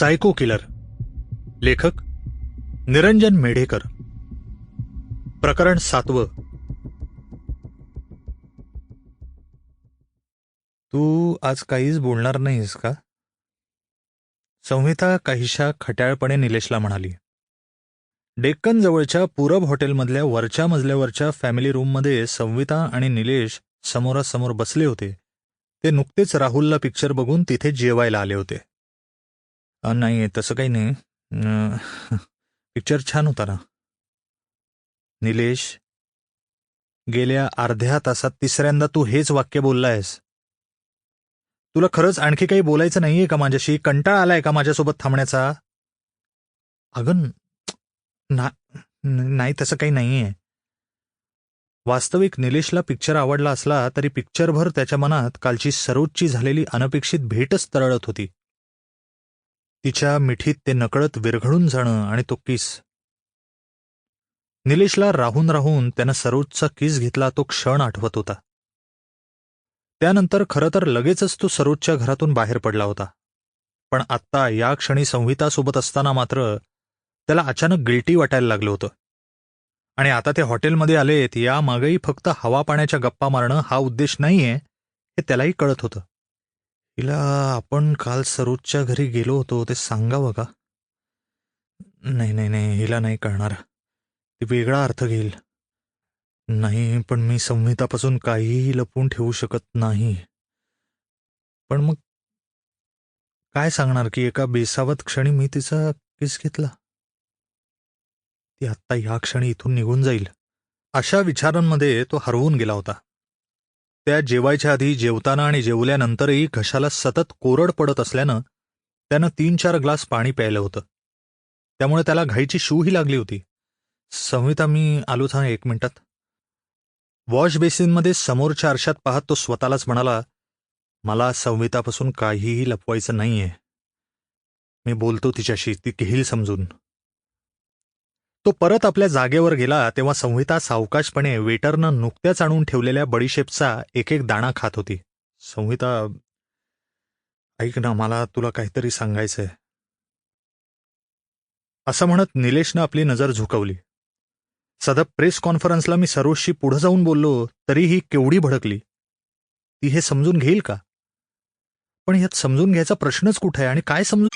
Saiko killer लेखक निरंजन मेढेकर. प्रकरण सातवं. तू आज काहीच बोलणार नाहीस का? संहिता काहीशा खट्याळपणे निलेशला म्हणाली. डेक्कन जवळच्या पूरब हॉटेलमधल्या वरच्या मजल्यावरच्या फॅमिली रूममध्ये संविता आणि निलेश समोरासमोर बसले होते. ते नुकतेच राहुलला पिक्चर बघून तिथे जेवायला आले होते. नाही तसं काही नाही. पिक्चर छान होता ना. निलेश गेल्या अर्ध्या तासात तिसऱ्यांदा तू हेच वाक्य बोललायस. तुला खरंच आणखी काही बोलायचं नाहीये का माझ्याशी? कंटाळा आलाय का माझ्यासोबत थांबण्याचा? अगं नाही तसं काही नाहीये. वास्तविक निलेशला पिक्चर आवडला असला तरी पिक्चरभर त्याच्या मनात कालची सरोजची झालेली अनपेक्षित भेटच तरळत होती. तिच्या मिठीत ते नकळत विरघळून जाणं आणि तो किस. निलेशला राहून राहून त्यानं सरोजचा किस घेतला तो क्षण आठवत होता. त्यानंतर खरं तर लगेचच तो सरोजच्या घरातून बाहेर पडला होता. पण आत्ता या क्षणी संहितासोबत असताना मात्र त्याला अचानक गिल्टी वाटायला लागलं होतं. आणि आता ते हॉटेलमध्ये आलेत यामागही फक्त हवा पाण्याच्या गप्पा मारणं हा उद्देश नाहीये हे त्यालाही कळत होतं. हिला आपण काल सरोजच्या घरी गेलो होतो ते सांगावं का? नाही नाही नाही हिला नाही कळणार. ती वेगळा अर्थ घेईल. नाही पण मी संहितापासून काहीही लपवून ठेवू शकत नाही. पण मग काय सांगणार की एका बेसावत क्षणी मी तिचा किस घेतला? ती आत्ता या क्षणी इथून निघून जाईल. अशा विचारांमध्ये तो हरवून गेला होता. त्या जेवायच्या आधी जेवताना आणि जेवल्यानंतरही घशाला सतत कोरड पडत असल्यानं त्यानं तीन चार ग्लास पाणी प्यायलं होतं. त्यामुळे त्याला घाईची शूही लागली होती. संहिता मी आलो था एक मिनिटात. वॉश बेसिनमध्ये समोरच्या आरशात पाहत तो स्वतःलाच म्हणाला मला संहितापासून काहीही लपवायचं नाहीये. मी बोलतो तिच्याशी ती घेईल समजून. तो परत आपल्या जागेवर गेला तेव्हा संहिता सावकाशपणे वेटरनं नुकत्याच आणून ठेवलेल्या बडीशेपचा एक एक दाणा खात होती. संहिता ऐक ना मला तुला काहीतरी सांगायचंय. असं म्हणत निलेशनं आपली नजर झुकवली. सदब प्रेस कॉन्फरन्सला मी सरोजशी पुढं जाऊन बोललो तरी ही केवढी भडकली. ती हे समजून घेईल का? पण यात समजून घ्यायचा प्रश्नच कुठे आहे आणि काय समजून